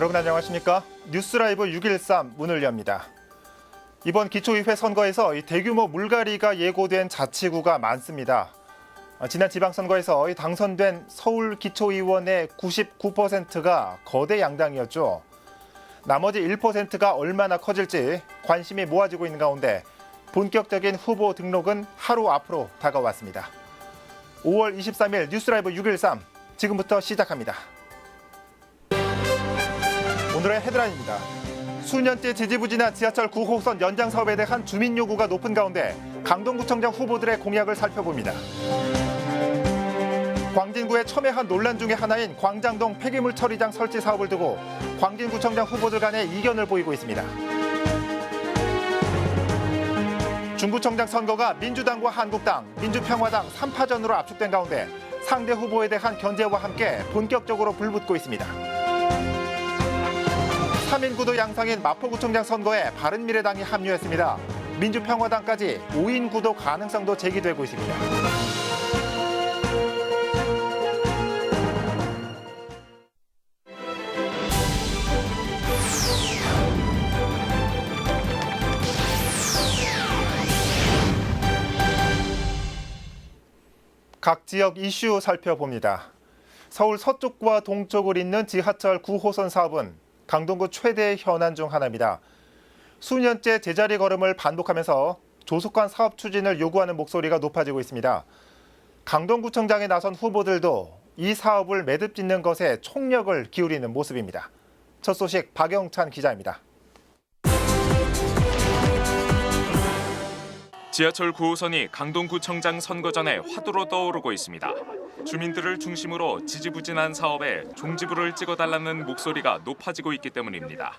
여러분 안녕하십니까? 뉴스라이브 613 문을 엽니다. 이번 기초의회 선거에서 이 대규모 물갈이가 예고된 자치구가 많습니다. 아, 지난 지방선거에서 이 당선된 서울 기초의원의 99%가 거대 양당이었죠. 나머지 1%가 얼마나 커질지 관심이 모아지고 있는 가운데 본격적인 후보 등록은 하루 앞으로 다가왔습니다. 5월 23일 뉴스라이브 613 지금부터 시작합니다. 오늘의 헤드라인입니다. 수년째 지지부진한 지하철 9호선 연장 사업에 대한 주민 요구가 높은 가운데 강동구청장 후보들의 공약을 살펴봅니다. 광진구에 첨예한 논란 중의 하나인 광장동 폐기물 처리장 설치 사업을 두고 광진구청장 후보들 간의 이견을 보이고 있습니다. 중구청장 선거가 민주당과 한국당, 민주평화당 3파전으로 압축된 가운데 상대 후보에 대한 견제와 함께 본격적으로 불붙고 있습니다. 3인 구도 양상인 마포구청장 선거에 바른미래당이 합류했습니다. 민주평화당까지 5인 구도 가능성도 제기되고 있습니다. 각 지역 이슈 살펴봅니다. 서울 서쪽과 동쪽을 잇는 지하철 9호선 사업은 강동구 최대 현안 중 하나입니다. 수년째 제자리 걸음을 반복하면서 조속한 사업 추진을 요구하는 목소리가 높아지고 있습니다. 강동구청장에 나선 후보들도 이 사업을 매듭 짓는 것에 총력을 기울이는 모습입니다. 첫 소식 박영찬 기자입니다. 지하철 9호선이 강동구청장 선거 전에 화두로 떠오르고 있습니다. 주민들을 중심으로 지지부진한 사업에 종지부를 찍어달라는 목소리가 높아지고 있기 때문입니다.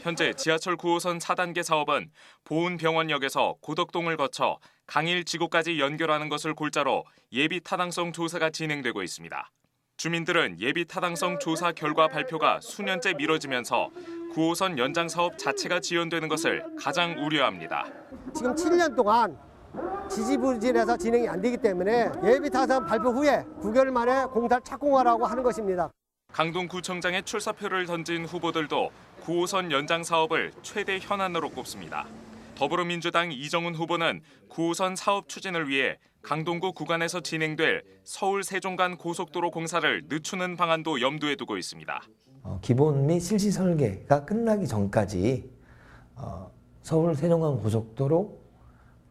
현재 지하철 9호선 4단계 사업은 보은병원역에서 고덕동을 거쳐 강일 지구까지 연결하는 것을 골자로 예비 타당성 조사가 진행되고 있습니다. 주민들은 예비 타당성 조사 결과 발표가 수년째 미뤄지면서 9호선 연장 사업 자체가 지연되는 것을 가장 우려합니다. 지금 7년 동안 지지부진해서 진행이 안 되기 때문에 예비 타선 발표 후에 9개월 만에 공사를 착공하라고 하는 것입니다. 강동구청장의 출사표를 던진 후보들도 9호선 연장 사업을 최대 현안으로 꼽습니다. 더불어민주당 이정훈 후보는 9호선 사업 추진을 위해 강동구 구간에서 진행될 서울 세종간 고속도로 공사를 늦추는 방안도 염두에 두고 있습니다. 어, 기본 및 실시 설계가 끝나기 전까지 어, 서울 세종간 고속도로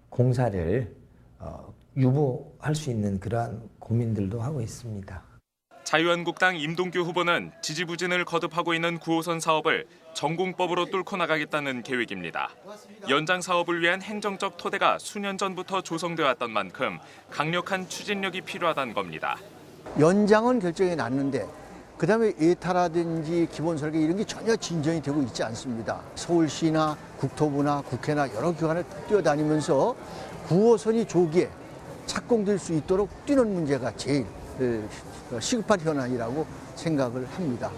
공사를 어, 유보할 수 있는 그러한 고민들도 하고 있습니다. 자유한국당 임동규 후보는 지지부진을 거듭하고 있는 9호선 사업을 전공법으로 뚫고 나가겠다는 계획입니다. 연장 사업을 위한 행정적 토대가 수년 전부터 조성되어 왔던 만큼 강력한 추진력이 필요하다는 겁니다. 연장은 결정이 났는데 그 다음에 예타라든지 기본 설계 이런 게 전혀 진전이 되고 있지 않습니다. 서울시나 국토부나 국회나 여러 기관을 뛰어다니면서 9호선이 조기에 착공될 수 있도록 뛰는 문제가 제일 어, 시급한 현안이라고 생각을 합니다.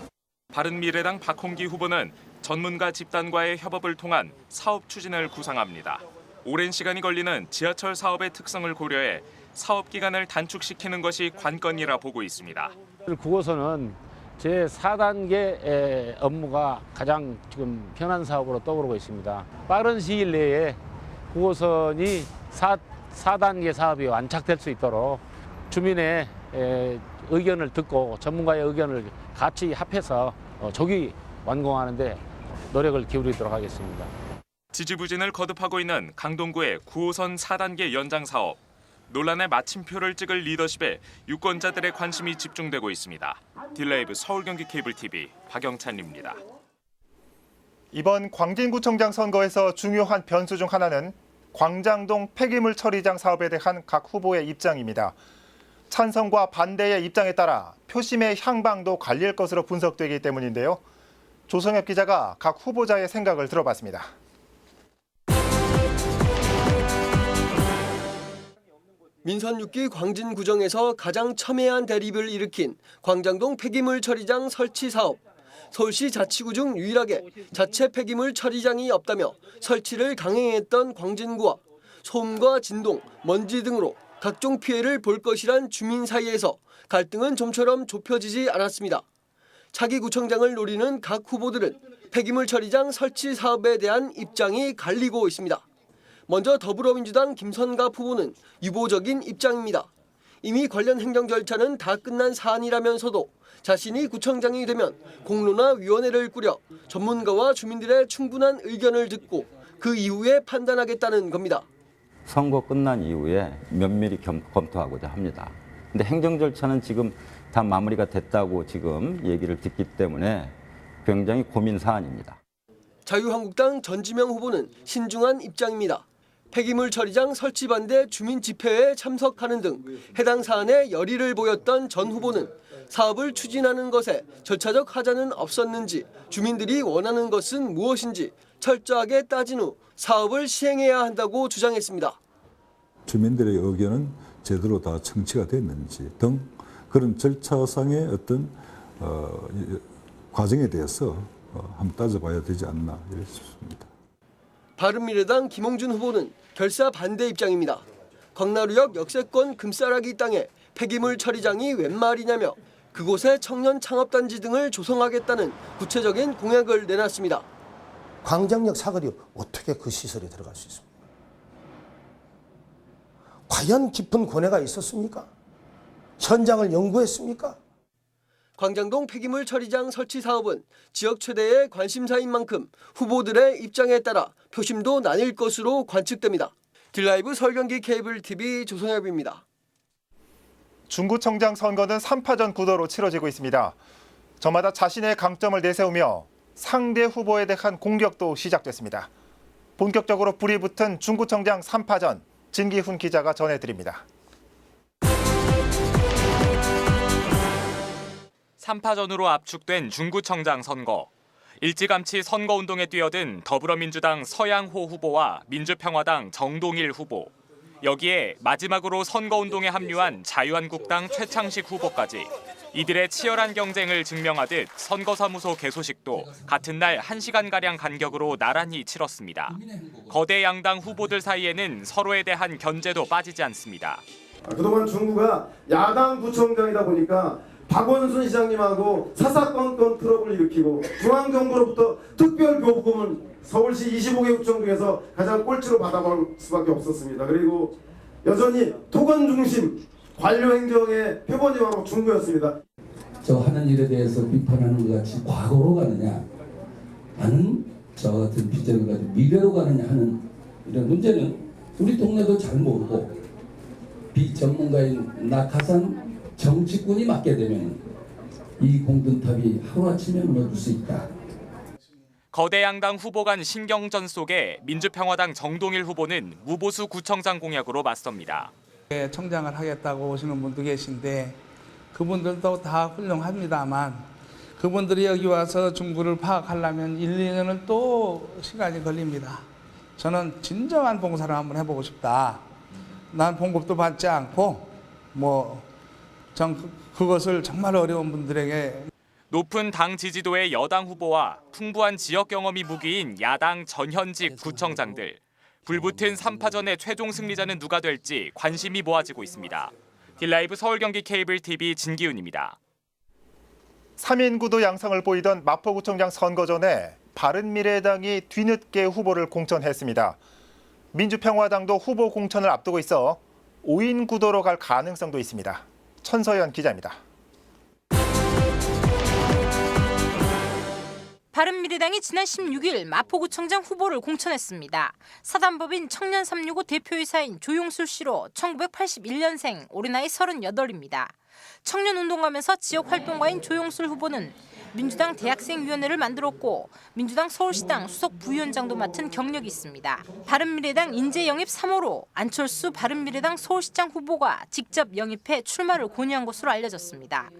바른미래당 박홍기 후보는 전문가 집단과의 협업을 통한 사업 추진을 구상합니다. 오랜 시간이 걸리는 지하철 사업의 특성을 고려해 사업 기간을 단축시키는 것이 관건이라 보고 있습니다. 9호선은 제 4단계 업무가 가장 지금 현안 사업으로 떠오르고 있습니다. 빠른 시일 내에 9호선이 4, 4단계 사업이 완착될 수 있도록 주민의 에, 의견을 듣고 전문가의 의견을 같이 합해서 어, 조기 완공하는데 노력을 기울이도록 하겠습니다. 지지부진을 거듭하고 있는 강동구의 9호선 4단계 연장 사업. 논란의 마침표를 찍을 리더십에 유권자들의 관심이 집중되고 있습니다. 딜라이브 서울 경기 케이블 TV 박영찬입니다. 이번 광진구청장 선거에서 중요한 변수 중 하나는 광장동 폐기물 처리장 사업에 대한 각 후보의 입장입니다. 찬성과 반대의 입장에 따라 표심의 향방도 갈릴 것으로 분석되기 때문인데요. 조성엽 기자가 각 후보자의 생각을 들어봤습니다. 민선 6기 광진구정에서 가장 첨예한 대립을 일으킨 광장동 폐기물 처리장 설치 사업. 서울시 자치구 중 유일하게 자체 폐기물 처리장이 없다며 설치를 강행했던 광진구와 소음과 진동, 먼지 등으로 각종 피해를 볼 것이란 주민 사이에서 갈등은 좀처럼 좁혀지지 않았습니다. 차기 구청장을 노리는 각 후보들은 폐기물 처리장 설치 사업에 대한 입장이 갈리고 있습니다. 먼저 더불어민주당 김선갑 후보는 유보적인 입장입니다. 이미 관련 행정 절차는 다 끝난 사안이라면서도 자신이 구청장이 되면 공론화 위원회를 꾸려 전문가와 주민들의 충분한 의견을 듣고 그 이후에 판단하겠다는 겁니다. 선거 끝난 이후에 면밀히 겸- 검토하고자 합니다. 근데 행정 절차는 지금 다 마무리가 됐다고 지금 얘기를 듣기 때문에 굉장히 고민 사안입니다. 자유한국당 전지명 후보는 신중한 입장입니다. 폐기물 처리장 설치 반대 주민 집회에 참석하는 등 해당 사안에 열의를 보였던 전 후보는 사업을 추진하는 것에 절차적 하자는 없었는지 주민들이 원하는 것은 무엇인지 철저하게 따진 후 사업을 시행해야 한다고 주장했습니다. 주민들의 의견은 제대로 다 청취가 됐는지 등 그런 절차상의 어떤 어, 이- 과정에 대해서 어, 한번 따져봐야 되지 않나 이렇게 싶습니다. 바른미래당 김홍준 후보는 결사 반대 입장입니다. 광나루역 역세권 금싸라기 땅에 폐기물 처리장이 웬 말이냐며 그곳에 청년 창업단지 등을 조성하겠다는 구체적인 공약을 내놨습니다. 광장역 사거리 어떻게 그 시설에 들어갈 수 있습니까? 과연 깊은 고뇌가 있었습니까? 현장을 연구했습니까? 광장동 폐기물 처리장 설치 사업은 지역 최대의 관심사인 만큼 후보들의 입장에 따라 표심도 나뉠 것으로 관측됩니다. 딜라이브 서울경기 케이블 TV 조성엽입니다. 중구청장 선거는 3파전 구도로 치러지고 있습니다. 저마다 자신의 강점을 내세우며 상대 후보에 대한 공격도 시작됐습니다. 본격적으로 불이 붙은 중구청장 3파전 진기훈 기자가 전해드립니다. 3파전으로 압축된 중구청장 선거. 일찌감치 선거운동에 뛰어든 더불어민주당 서양호 후보와 민주평화당 정동일 후보. 여기에 마지막으로 선거운동에 합류한 자유한국당 최창식 후보까지 이들의 치열한 경쟁을 증명하듯 선거사무소 개소식도 같은 날 1시간가량 간격으로 나란히 치렀습니다. 거대 양당 후보들 사이에는 서로에 대한 견제도 빠지지 않습니다. 그동안 중구가 야당 구청장이다 보니까 박원순 시장님하고 사사건건 트러블을 일으키고 중앙정부로부터 특별 교부금을 서울시 25개 구청 중에서 가장 꼴찌로 받아볼 수밖에 없었습니다. 그리고 여전히 토건 중심 관료 행정의 표본이 바로 중구였습니다. 저 하는 일에 대해서 비판하는 것 같이 과거로 가느냐 아는 저 같은 비전을 가지고 미래로 가느냐 하는 이런 문제는 우리 동네도 잘 모르고 비전문가인 낙하산 정치꾼이 맡게 되면 이 공든탑이 하루아침에 무너질 수 있다. 거대 양당 후보 간 신경전 속에 민주평화당 정동일 후보는 무보수 구청장 공약으로 맞섭니다. 청장을 하겠다고 오시는 분도 계신데 그분들도 다 훌륭합니다만 그분들이 여기 와서 중구를 파악하려면 1, 2년을 또 시간이 걸립니다. 저는 진정한 봉사를 한번 해보고 싶다. 난 봉급도 받지 않고 뭐 전 그것을 정말 어려운 분들에게 높은 당 지지도의 여당 후보와 풍부한 지역 경험이 무기인 야당 전현직 구청장들. 불붙은 3파전의 최종 승리자는 누가 될지 관심이 모아지고 있습니다. 딜라이브 서울경기 케이블 TV 진기훈입니다. 3인 구도 양상을 보이던 마포구청장 선거 전에 바른미래당이 뒤늦게 후보를 공천했습니다. 민주평화당도 후보 공천을 앞두고 있어 5인 구도로 갈 가능성도 있습니다. 천서연 기자입니다. 바른미래당이 지난 16일 마포구청장 후보를 공천했습니다. 사단법인 청년 365 대표이사인 조용술 씨로 1981년생, 올해 나이 38입니다. 청년운동가면서 지역 활동가인 조용술 후보는 민주당 대학생위원회를 만들었고 민주당 서울시당 수석 부위원장도 맡은 경력이 있습니다. 바른미래당 인재 영입 3호로 안철수 바른미래당 서울시장 후보가 직접 영입해 출마를 권유한 것으로 알려졌습니다.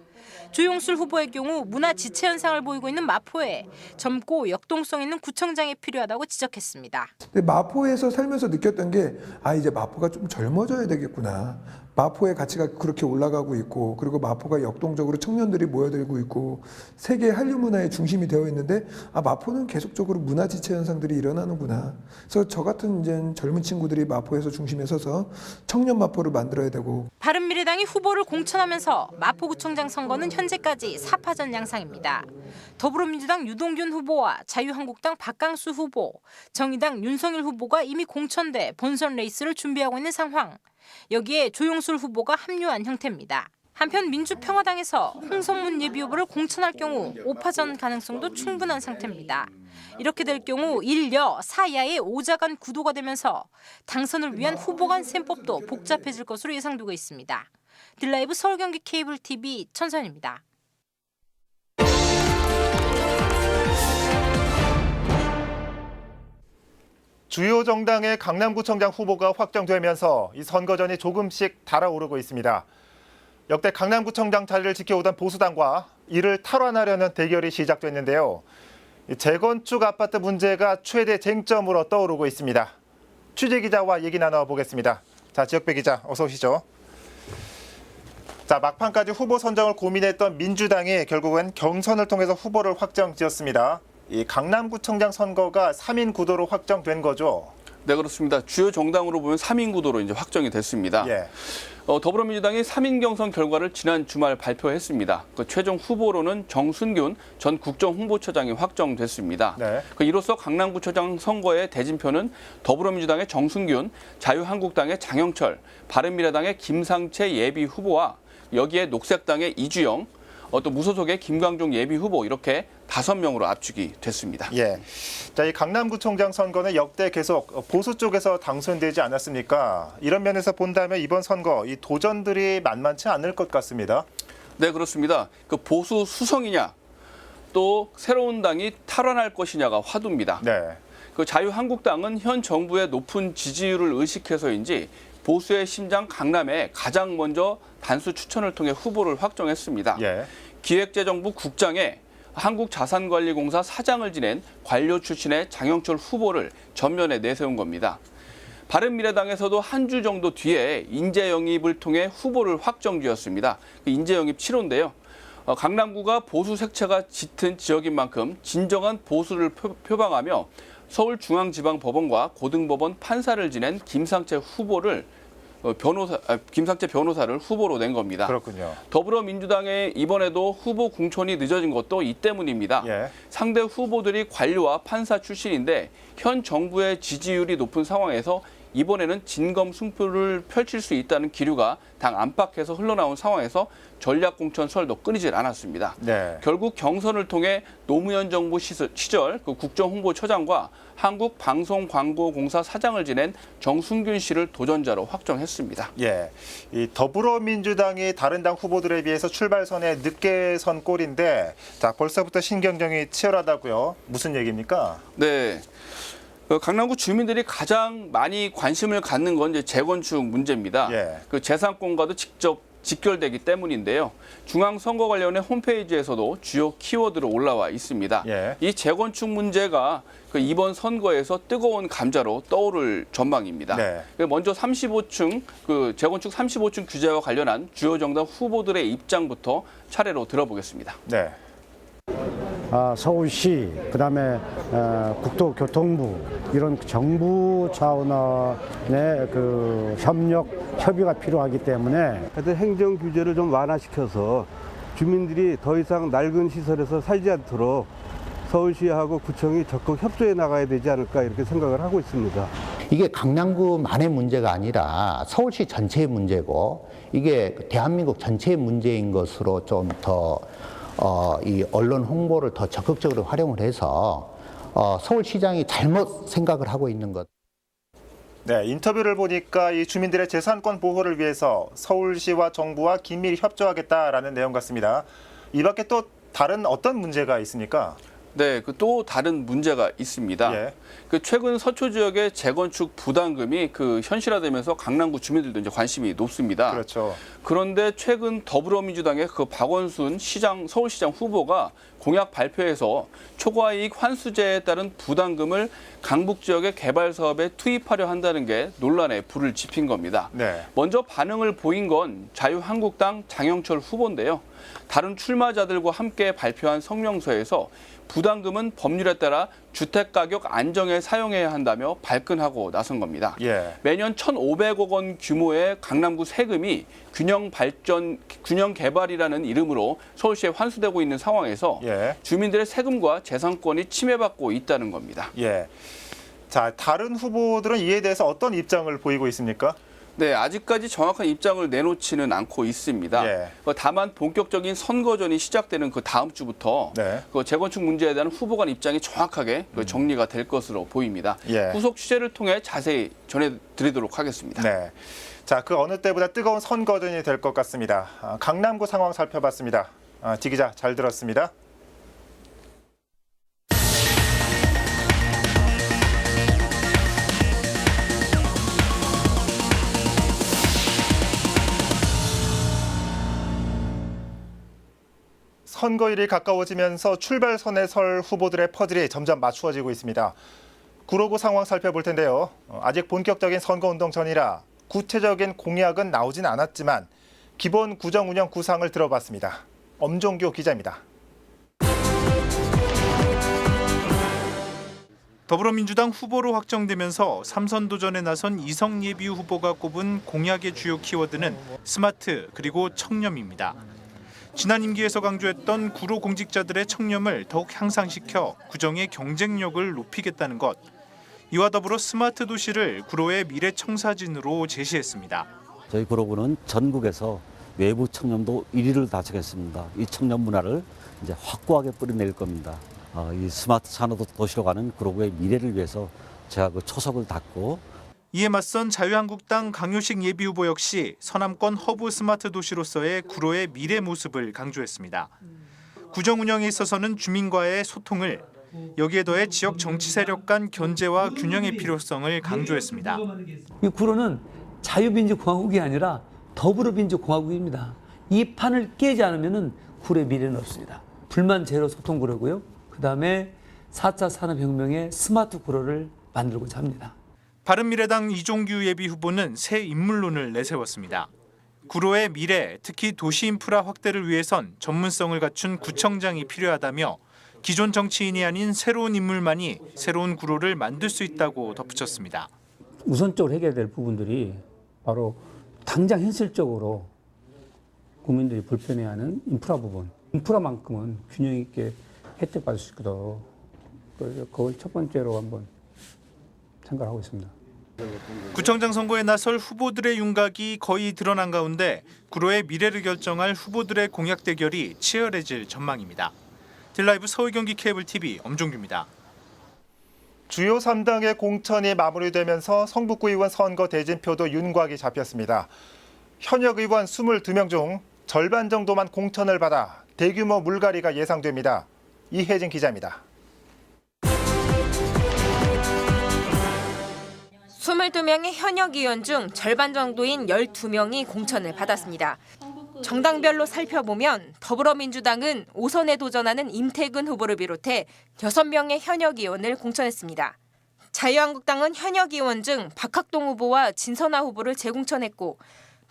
조용술 후보의 경우 문화 지체 현상을 보이고 있는 마포에 젊고 역동성 있는 구청장이 필요하다고 지적했습니다. 마포에서 살면서 느꼈던 게 아 이제 마포가 좀 젊어져야 되겠구나. 마포의 가치가 그렇게 올라가고 있고 그리고 마포가 역동적으로 청년들이 모여들고 있고 세계 한류 문화의 중심이 되어 있는데 아 마포는 계속적으로 문화 지체 현상들이 일어나는구나. 그래서 저 같은 이제 젊은 친구들이 마포에서 중심에 서서 청년 마포를 만들어야 되고 바른미래당이 후보를 공천하면서 마포구청장 선거 선거는 현재까지 4파전 양상입니다. 더불어민주당 유동균 후보와 자유한국당 박강수 후보, 정의당 윤석열 후보가 이미 공천돼 본선 레이스를 준비하고 있는 상황. 여기에 조용술 후보가 합류한 형태입니다. 한편 민주평화당에서 홍성문 예비 후보를 공천할 경우 5파전 가능성도 충분한 상태입니다. 이렇게 될 경우 1여 4야의 오자간 구도가 되면서 당선을 위한 후보 간 셈법도 복잡해질 것으로 예상되고 있습니다. 딜라이브 서울경기 케이블 TV 천선입니다. 주요 정당의 강남구청장 후보가 확정되면서 이 선거전이 조금씩 달아오르고 있습니다. 역대 강남구청장 자리를 지켜오던 보수당과 이를 탈환하려는 대결이 시작됐는데요. 이 재건축 아파트 문제가 최대 쟁점으로 떠오르고 있습니다. 취재 기자와 얘기 나눠보겠습니다. 자, 지역배 기자 어서 오시죠. 자, 막판까지 후보 선정을 고민했던 민주당이 결국은 경선을 통해서 후보를 확정 지었습니다. 이 강남구청장 선거가 3인 구도로 확정된 거죠. 네 그렇습니다. 주요 정당으로 보면 3인 구도로 이제 확정이 됐습니다. 예. 어, 더불어민주당이 3인 경선 결과를 지난 주말 발표했습니다. 그 최종 후보로는 정순균 전 국정홍보처장이 확정됐습니다. 네. 그 이로써 강남구청장 선거의 대진표는 더불어민주당의 정순균, 자유한국당의 장영철, 바른미래당의 김상채 예비 후보와 여기에 녹색당의 이주영, 어, 또 무소속의 김광종 예비 후보 이렇게 다섯 명으로 압축이 됐습니다. 예. 자, 이 강남구청장 선거는 역대 계속 보수 쪽에서 당선되지 않았습니까? 이런 면에서 본다면 이번 선거 이 도전들이 만만치 않을 것 같습니다. 네, 그렇습니다. 그 보수 수성이냐 또 새로운 당이 탈환할 것이냐가 화두입니다. 네. 그 자유한국당은 현 정부의 높은 지지율을 의식해서인지 보수의 심장 강남에 가장 먼저 단수 추천을 통해 후보를 확정했습니다. 예. 기획재정부 국장에 한국자산관리공사 사장을 지낸 관료 출신의 장영철 후보를 전면에 내세운 겁니다. 바른미래당에서도 한 주 정도 뒤에 인재 영입을 통해 후보를 확정 지었습니다. 그 인재 영입 7호인데요. 어, 강남구가 보수 색채가 짙은 지역인 만큼 진정한 보수를 표, 표방하며 서울중앙지방법원과 고등법원 판사를 지낸 김상채 후보를 어, 변호사 아, 김상채 변호사를 후보로 낸 겁니다. 그렇군요. 더불어민주당의 이번에도 후보 공천이 늦어진 것도 이 때문입니다. 예. 상대 후보들이 관료와 판사 출신인데 현 정부의 지지율이 높은 상황에서 이번에는 진검 승부를 펼칠 수 있다는 기류가 당 안팎에서 흘러나온 상황에서 전략공천 설도 끊이질 않았습니다. 네. 결국 경선을 통해 노무현 정부 시절, 시절 그 국정홍보처장과 한국방송광고공사 사장을 지낸 정순균 씨를 도전자로 확정했습니다. 예. 이 더불어민주당이 다른 당 후보들에 비해서 출발선에 늦게 선 꼴인데 자, 벌써부터 신경전이 치열하다고요. 무슨 얘기입니까? 네. 그 강남구 주민들이 가장 많이 관심을 갖는 건 이제 재건축 문제입니다. 예. 그 재산권과도 직접 직결되기 때문인데요. 중앙선거 관련회 홈페이지에서도 주요 키워드로 올라와 있습니다. 예. 이 재건축 문제가 그 이번 선거에서 뜨거운 감자로 떠오를 전망입니다. 네. 그 먼저 35층 그 재건축 35층 규제와 관련한 주요 정당 후보들의 입장부터 차례로 들어보겠습니다. 네. 아, 서울시, 그 다음에 어, 국토교통부 이런 정부 차원의 그 협력 협의가 필요하기 때문에 하여튼 행정 규제를 좀 완화시켜서 주민들이 더 이상 낡은 시설에서 살지 않도록 서울시하고 구청이 적극 협조해 나가야 되지 않을까 이렇게 생각을 하고 있습니다. 이게 강남구만의 문제가 아니라 서울시 전체의 문제고 이게 대한민국 전체의 문제인 것으로 좀더 어, 이 언론 홍보를 더 적극적으로 활용을 해서 어, 서울시장이 잘못 생각을 하고 있는 것. 네, 인터뷰를 보니까 이 주민들의 재산권 보호를 위해서 서울시와 정부와 긴밀히 협조하겠다라는 내용 같습니다. 이 밖에 또 다른 어떤 문제가 있습니까? 네, 그 또 다른 문제가 있습니다. 예. 그 최근 서초 지역의 재건축 부담금이 그 현실화되면서 강남구 주민들도 이제 관심이 높습니다. 그렇죠. 그런데 최근 더불어민주당의 그 박원순 시장 서울시장 후보가 공약 발표에서 초과이익 환수제에 따른 부담금을 강북 지역의 개발 사업에 투입하려 한다는 게 논란에 불을 지핀 겁니다. 네. 먼저 반응을 보인 건 자유한국당 장영철 후보인데요. 다른 출마자들과 함께 발표한 성명서에서 부담금은 법률에 따라 주택 가격 안정에 사용해야 한다며 발끈하고 나선 겁니다. 예. 매년 1,500억 원 규모의 강남구 세금이 균형 발전, 균형 개발이라는 이름으로 서울시에 환수되고 있는 상황에서 예. 주민들의 세금과 재산권이 침해받고 있다는 겁니다. 예. 자, 다른 후보들은 이에 대해서 어떤 입장을 보이고 있습니까? 네, 아직까지 정확한 입장을 내놓지는 않고 있습니다. 예. 어, 다만 본격적인 선거전이 시작되는 그 다음 주부터 네. 그 재건축 문제에 대한 후보 간 입장이 정확하게 그 정리가 될 것으로 보입니다. 음. 예. 후속 취재를 통해 자세히 전해드리도록 하겠습니다. 네. 자, 그 어느 때보다 뜨거운 선거전이 될 것 같습니다. 아, 강남구 상황 살펴봤습니다. 아, 지 기자 잘 들었습니다. 선거일이 가까워지면서 출발선에 설 후보들의 퍼즐이 점점 맞추어지고 있습니다. 구로구 상황 살펴볼 텐데요. 어, 아직 본격적인 선거운동 전이라 구체적인 공약은 나오진 않았지만 기본 구정 운영 구상을 들어봤습니다. 엄종규 기자입니다. 더불어민주당 후보로 확정되면서 삼선 도전에 나선 이성 예비 후보가 꼽은 공약의 주요 키워드는 스마트 그리고 청렴입니다. 지난 임기에서 강조했던 구로 공직자들의 청렴을 더욱 향상시켜 구정의 경쟁력을 높이겠다는 것. 이와 더불어 스마트 도시를 구로의 미래 청사진으로 제시했습니다. 저희 구로구는 전국에서 외부 청렴도 1위를 달성했습니다. 이 청렴 문화를 이제 확고하게 뿌리낼 겁니다. 어, 이 스마트 산업 도시로 가는 구로구의 미래를 위해서 제가 그 초석을 닫고 이에 맞선 자유한국당 강효식 예비후보 역시 서남권 허브 스마트 도시로서의 구로의 미래 모습을 강조했습니다. 구정 운영에 있어서는 주민과의 소통을 여기에 더해 지역 정치 세력 간 견제와 균형의 필요성을 강조했습니다. 이 구로는 자유민주공화국이 아니라 더불어민주공화국입니다. 이 판을 깨지 않으면 구로의 미래는 없습니다. 불만 제로 소통 구로고요. 그 다음에 4차 산업혁명의 스마트 구로를 만들고자 합니다. 바른미래당 이종규 예비 후보는 새 인물론을 내세웠습니다. 구로의 미래, 특히 도시 인프라 확대를 위해선 전문성을 갖춘 구청장이 필요하다며 기존 정치인이 아닌 새로운 인물만이 새로운 구로를 만들 수 있다고 덧붙였습니다. 우선적으로 해결될 부분들이 바로 당장 현실적으로 국민들이 불편해하는 인프라 부분. 인프라만큼은 균형 있게 혜택 받을 수 있도록 그걸 첫 번째로 한번 생각하고 있습니다. 구청장 선거에 나설 후보들의 윤곽이 거의 드러난 가운데 구로의 미래를 결정할 후보들의 공약 대결이 치열해질 전망입니다. 딜라이브 서울 경기 케이블 TV 엄종규입니다. 주요 3당의 공천이 마무리되면서 성북구 의원 선거 대진표도 윤곽이 잡혔습니다. 현역 의원 22명 중 절반 정도만 공천을 받아 대규모 물갈이가 예상됩니다. 이혜진 기자입니다. 22명의 현역 의원 중 절반 정도인 12명이 공천을 받았습니다. 정당별로 살펴보면 더불어민주당은 5선에 도전하는 임태근 후보를 비롯해 6명의 현역 의원을 공천했습니다. 자유한국당은 현역 의원 중 박학동 후보와 진선아 후보를 재공천했고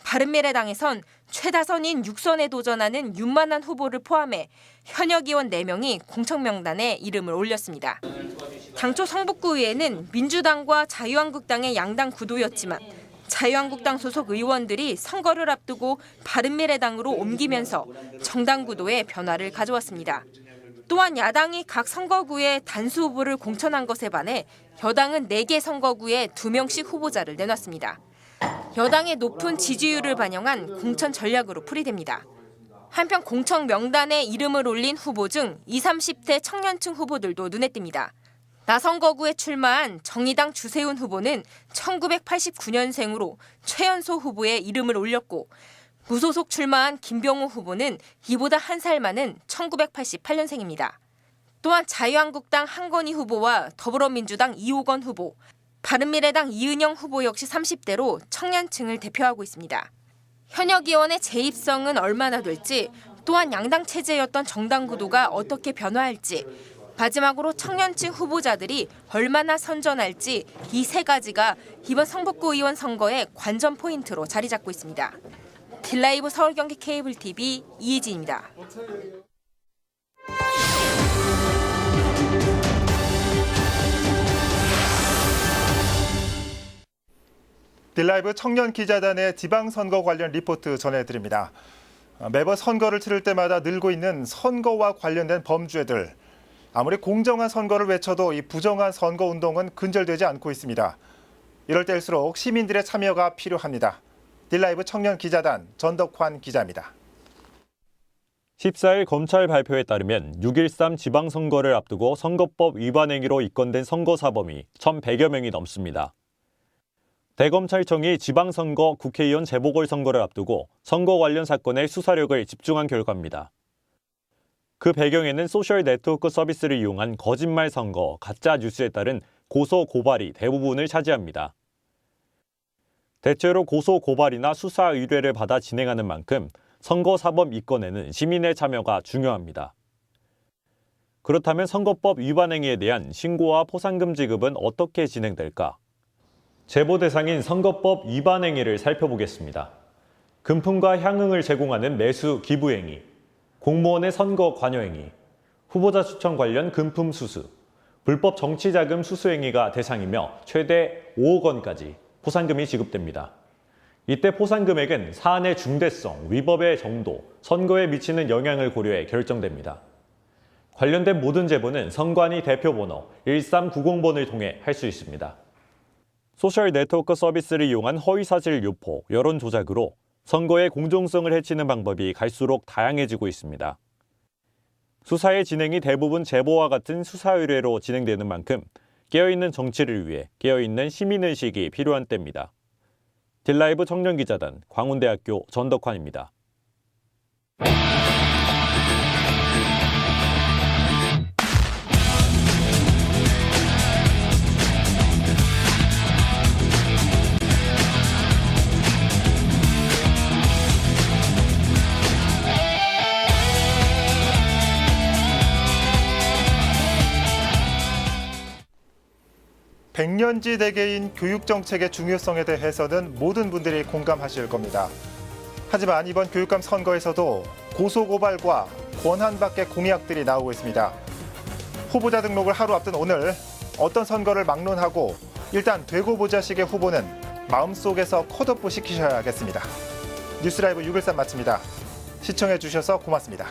바른미래당에선 최다선인 6선에 도전하는 윤만한 후보를 포함해 현역 의원 4명이 공천 명단에 이름을 올렸습니다. 당초 성북구의회는 민주당과 자유한국당의 양당 구도였지만 자유한국당 소속 의원들이 선거를 앞두고 바른미래당으로 옮기면서 정당 구도에 변화를 가져왔습니다. 또한 야당이 각 선거구에 단수 후보를 공천한 것에 반해 여당은 4개 선거구에 2명씩 후보자를 내놨습니다. 여당의 높은 지지율을 반영한 공천 전략으로 풀이됩니다. 한편 공천 명단에 이름을 올린 후보 중 20, 30대 청년층 후보들도 눈에 띕니다. 나선거구에 출마한 정의당 주세훈 후보는 1989년생으로 최연소 후보에 이름을 올렸고 무소속 출마한 김병호 후보는 이보다 한 살 많은 1988년생입니다. 또한 자유한국당 한건희 후보와 더불어민주당 이호건 후보, 바른미래당 이은영 후보 역시 30대로 청년층을 대표하고 있습니다. 현역 의원의 재입성은 얼마나 될지, 또한 양당 체제였던 정당 구도가 어떻게 변화할지, 마지막으로 청년층 후보자들이 얼마나 선전할지 이 세 가지가 이번 성북구 의원 선거의 관전 포인트로 자리 잡고 있습니다. 딜라이브 서울 경기 케이블 TV 이혜진입니다. 딜라이브 청년 기자단의 지방선거 관련 리포트 전해드립니다. 어, 매번 선거를 치를 때마다 늘고 있는 선거와 관련된 범죄들. 아무리 공정한 선거를 외쳐도 이 부정한 선거 운동은 근절되지 않고 있습니다. 이럴 때일수록 시민들의 참여가 필요합니다. 딜라이브 청년 기자단 전덕환 기자입니다. 14일 검찰 발표에 따르면 6.13 지방선거를 앞두고 선거법 위반 행위로 입건된 선거사범이 1,100여 명이 넘습니다. 대검찰청이 지방선거 국회의원 재보궐선거를 앞두고 선거 관련 사건의 수사력을 집중한 결과입니다. 그 배경에는 소셜 네트워크 서비스를 이용한 거짓말 선거, 가짜 뉴스에 따른 고소 고발이 대부분을 차지합니다. 대체로 고소 고발이나 수사 의뢰를 받아 진행하는 만큼 선거 사범 입건에는 시민의 참여가 중요합니다. 그렇다면 선거법 위반 행위에 대한 신고와 포상금 지급은 어떻게 진행될까? 제보 대상인 선거법 위반 행위를 살펴보겠습니다. 금품과 향응을 제공하는 매수 기부 행위, 공무원의 선거 관여 행위, 후보자 추천 관련 금품 수수, 불법 정치 자금 수수 행위가 대상이며 최대 5억 원까지 포상금이 지급됩니다. 이때 포상 금액은 사안의 중대성, 위법의 정도, 선거에 미치는 영향을 고려해 결정됩니다. 관련된 모든 제보는 선관위 대표 번호 1390번을 통해 할 수 있습니다. 소셜 네트워크 서비스를 이용한 허위사실 유포, 여론 조작으로 선거의 공정성을 해치는 방법이 갈수록 다양해지고 있습니다. 수사의 진행이 대부분 제보와 같은 수사 의뢰로 진행되는 만큼 깨어있는 정치를 위해 깨어있는 시민의식이 필요한 때입니다. 딜라이브 청년기자단 광운대학교 전덕환입니다. 백년지 대계인 교육 정책의 중요성에 대해서는 모든 분들이 공감하실 겁니다. 하지만 이번 교육감 선거에서도 고소고발과 권한밖의 공약들이 나오고 있습니다. 후보자 등록을 하루 앞둔 오늘 어떤 선거를 막론하고 일단 되고 보자식의 후보는 마음속에서 컷오프 시키셔야겠습니다. 뉴스라이브 613 마칩니다. 시청해 주셔서 고맙습니다.